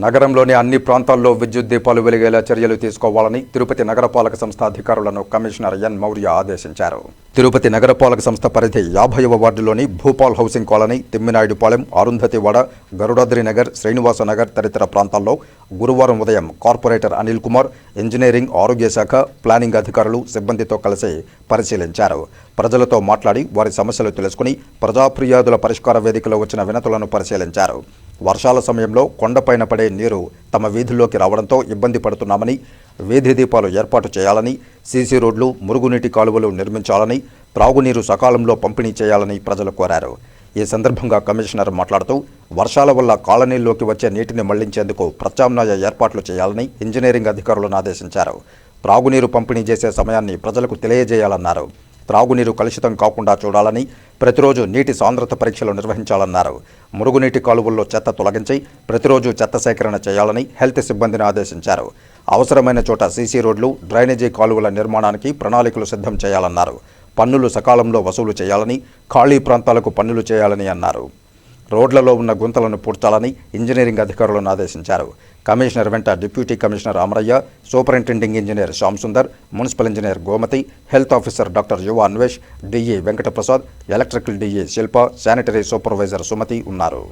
నగరంలోని అన్ని ప్రాంతాల్లో విద్యుత్ దీపాలు వెలిగేలా చర్యలు తీసుకోవాలని తిరుపతి నగరపాలక సంస్థ అధికారులను కమిషనర్ ఎన్ మౌర్య ఆదేశించారు. తిరుపతి నగరపాలక సంస్థ పరిధి యాభైవ వార్డులోని భూపాల్ హౌసింగ్ కాలనీ తిమ్మినాయుడుపాలెం అరుంధతివాడ గరుడాద్రి నగర్ శ్రీనివాస నగర్ తదితర ప్రాంతాల్లో గురువారం ఉదయం కార్పొరేటర్ అనిల్ కుమార్ ఇంజనీరింగ్ ఆరోగ్య శాఖ ప్లానింగ్ అధికారులు సిబ్బందితో కలిసి పరిశీలించారు. ప్రజలతో మాట్లాడి వారి సమస్యలు తెలుసుకుని ప్రజా ఫిర్యాదుల పరిష్కార వేదికలో వచ్చిన వినతులను పరిశీలించారు. వర్షాల సమయంలో కొండపైన పడే నీరు తమ వీధుల్లోకి రావడంతో ఇబ్బంది పడుతున్నామని వీధి దీపాలు ఏర్పాటు చేయాలని సీసీ రోడ్లు మురుగునీటి కాలువలు నిర్మించాలని త్రాగునీరు సకాలంలో పంపిణీ చేయాలని ప్రజలు కోరారు. ఈ సందర్భంగా కమిషనర్ మాట్లాడుతూ వర్షాల వల్ల కాలనీల్లోకి వచ్చే నీటిని మళ్ళించేందుకు ప్రత్యామ్నాయ ఏర్పాట్లు చేయాలని ఇంజనీరింగ్ అధికారులను ఆదేశించారు. త్రాగునీరు పంపిణీ చేసే సమయాన్ని ప్రజలకు తెలియజేయాలన్నారు. త్రాగునీరు కలుషితం కాకుండా చూడాలని ప్రతిరోజు నీటి సాంద్రత పరీక్షలు నిర్వహించాలన్నారు. మురుగునీటి కాలువల్లో చెత్త తొలగించి ప్రతిరోజు చెత్త సేకరణ చేయాలని హెల్త్ సిబ్బందిని ఆదేశించారు. అవసరమైన చోట సీసీ రోడ్లు డ్రైనేజీ కాలువల నిర్మాణానికి ప్రణాళికలు సిద్ధం చేయాలన్నారు. పన్నులు సకాలంలో వసూలు చేయాలని ఖాళీ ప్రాంతాలకు పన్నులు చేయాలని అన్నారు. రోడ్లలో ఉన్న గుంతలను పూడ్చాలని ఇంజనీరింగ్ అధికారులను ఆదేశించారు. కమిషనర్ వెంట deputy commissioner Amaraiah superintending engineer Shyam Sundar municipal engineer Gomathi health officer doctor Yuva Anvesh DE Venkataprasad electrical DE Shilpa sanitary supervisor Sumathi ఉన్నారు.